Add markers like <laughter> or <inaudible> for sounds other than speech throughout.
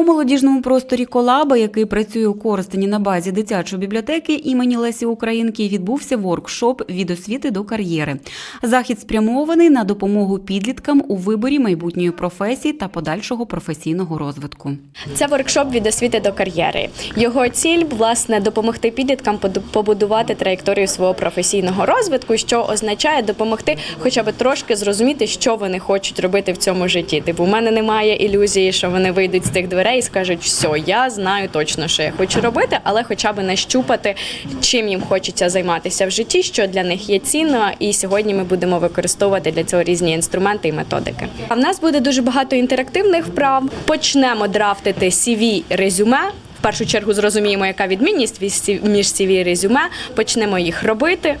У молодіжному просторі Колаба, який працює у Коростені на базі дитячої бібліотеки імені Лесі Українки, відбувся воркшоп від освіти до кар'єри. Захід спрямований на допомогу підліткам у виборі майбутньої професії та подальшого професійного розвитку. Це воркшоп від освіти до кар'єри. Його ціль власне допомогти підліткам побудувати траєкторію свого професійного розвитку, що означає допомогти, хоча б трошки зрозуміти, що вони хочуть робити в цьому житті. Типу, у мене немає ілюзії, що вони вийдуть з тих дверей і скажуть, все, я знаю точно, що я хочу робити, але хоча б нащупати, чим їм хочеться займатися в житті, що для них є цінно. І сьогодні ми будемо використовувати для цього різні інструменти і методики. А в нас буде дуже багато інтерактивних вправ. Почнемо драфтити CV резюме. Першу чергу зрозуміємо, яка відмінність від між CV і резюме. Почнемо їх робити.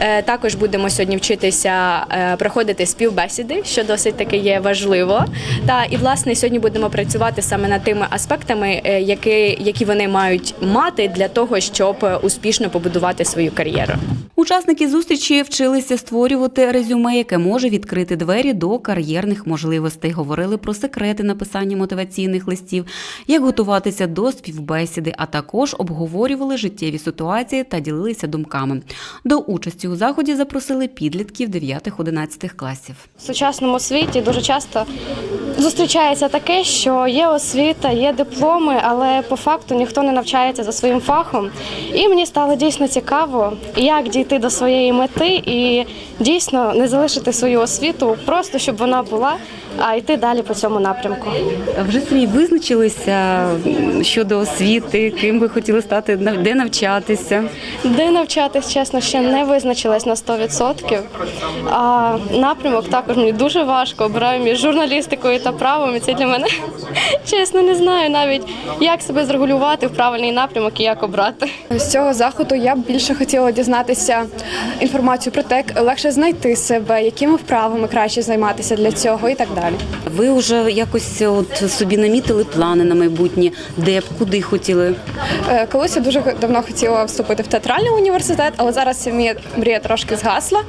Е, Також будемо сьогодні вчитися е, проходити співбесіди, що досить таки є важливо. Та і власне сьогодні будемо працювати саме над тими аспектами, е, які, які вони мають мати для того, щоб успішно побудувати свою кар'єру. Учасники зустрічі вчилися створювати резюме, яке може відкрити двері до кар'єрних можливостей. Говорили про секрети написання мотиваційних листів, як готуватися до співбесіди, а також обговорювали життєві ситуації та ділилися думками. До участі у заході запросили підлітків 9-11 класів. В сучасному світі дуже часто зустрічається таке, що є освіта, є дипломи, але по факту ніхто не навчається за своїм фахом. І мені стало дійсно цікаво, як дійти до своєї мети і дійсно не залишити свою освіту, просто щоб вона була, а йти далі по цьому напрямку. Вже самі визначилися щодо освіти, ким ви хотіли стати, де навчатися. Де навчатись, чесно, ще не визначилась на 100%. А напрямок також мені дуже важко. Обираю між журналістикою та правом. І це для мене <laughs> чесно не знаю навіть, як себе зрегулювати в правильний напрямок і як обрати. З цього заходу я б більше хотіла дізнатися інформацію про те, як легше знайти себе, якими вправами краще займатися для цього і так далі. Ви вже якось от собі намітили плани на майбутнє, де б куди хотіли. Е, Колись я дуже давно хотіла вступити в театральний університет, але зараз ця мрія- мрія трошки згасла.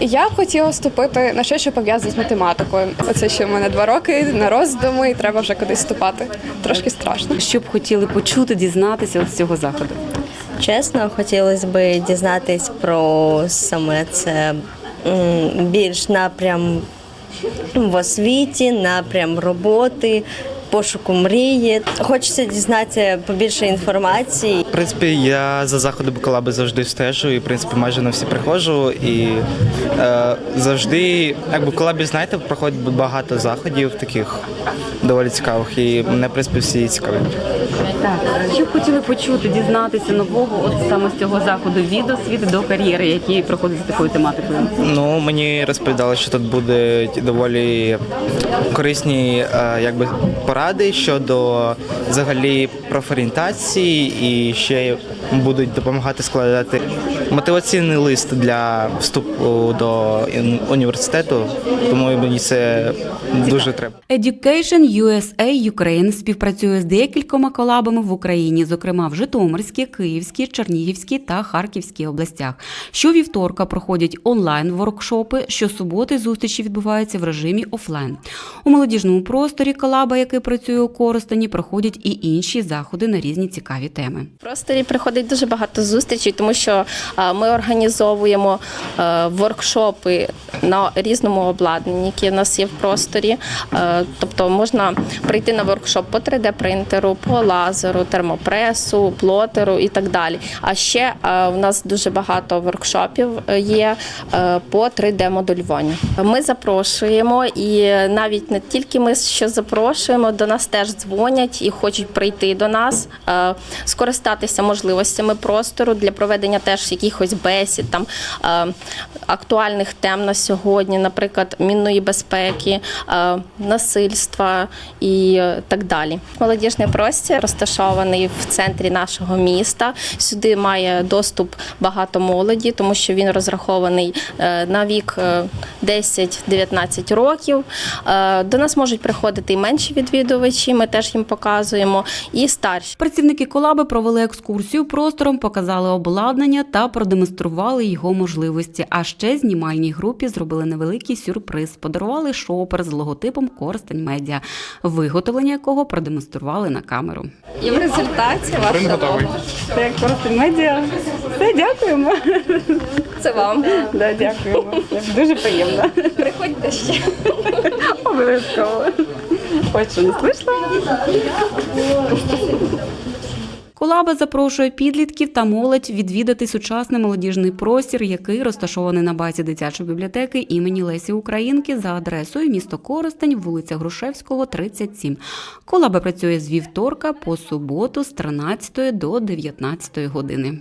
І я б хотіла вступити на щось, що пов'язане з математикою. Оце ще в мене два роки на роздуми, і треба вже кудись вступати. Трошки страшно. Що б хотіли почути, дізнатися з цього заходу? Чесно, хотілося б дізнатись про саме це м, більш напрям в освіті, напрям роботи, пошуку мрії. Хочеться дізнатися побільше інформації. В принципі, я за заходи Бакалаби завжди стежу і в принципі майже на всі приходжу. І е, завжди, як Бакалабі, знаєте, проходить багато заходів таких доволі цікавих. І мене, в принципі, всі цікаві. Так, що б хотіли почути, дізнатися нового от саме з цього заходу від освіти до кар'єри, який проходить за такою тематикою? Ну, мені розповідали, що тут будуть доволі корисні е, якби, поради щодо взагалі профорієнтації і ще будуть допомагати складати мотиваційний лист для вступу до університету, тому мені це дуже треба. Education USA Ukraine співпрацює з декількома колабами в Україні, зокрема в Житомирській, Київській, Чернігівській та Харківській областях. Щовівторка проходять онлайн воркшопи. Щосуботи зустрічі відбуваються в режимі офлайн. У молодіжному просторі колаба, який працює у Коростені, проходять і інші заходи на різні цікаві теми. В просторі приходить дуже багато зустрічей, тому що ми організовуємо е, воркшопи на різному обладнанні, які в нас є в просторі. Е, Тобто можна прийти на воркшоп по 3D-принтеру, по лазеру, термопресу, плотеру і так далі. А ще е, в нас дуже багато воркшопів є по 3D-моделюванню. Ми запрошуємо, і навіть не тільки ми що запрошуємо, до нас теж дзвонять і хочуть прийти до нас, е, скористатися можливостями простору для проведення теж якихось бесід, там е, актуальних тем на сьогодні, наприклад, мінної безпеки, е, насильства і так далі. Молодіжний простір розташований в центрі нашого міста. Сюди має доступ багато молоді, тому що він розрахований на вік е, 10-19 років. До нас можуть приходити і менші відвідувачі. Відвідувачі, ми теж їм показуємо, і старші. Працівники колаби провели екскурсію простором, показали обладнання та продемонстрували його можливості. А ще знімальній групі зробили невеликий сюрприз. Подарували шопер з логотипом Корстень Медіа, виготовлення якого продемонстрували на камеру. І в результаті ваш готовий. як просто медіа. Все, дякуємо. Це вам. Да, дякуємо. Дуже приємно. Приходьте ще. Обов'язково. Що не слышала? Колаба запрошує підлітків та молодь відвідати сучасний молодіжний простір, який розташований на базі дитячої бібліотеки імені Лесі Українки за адресою місто Коростень, вулиця Грушевського, 37. Колаба працює з вівторка по суботу з 13 до 19 години.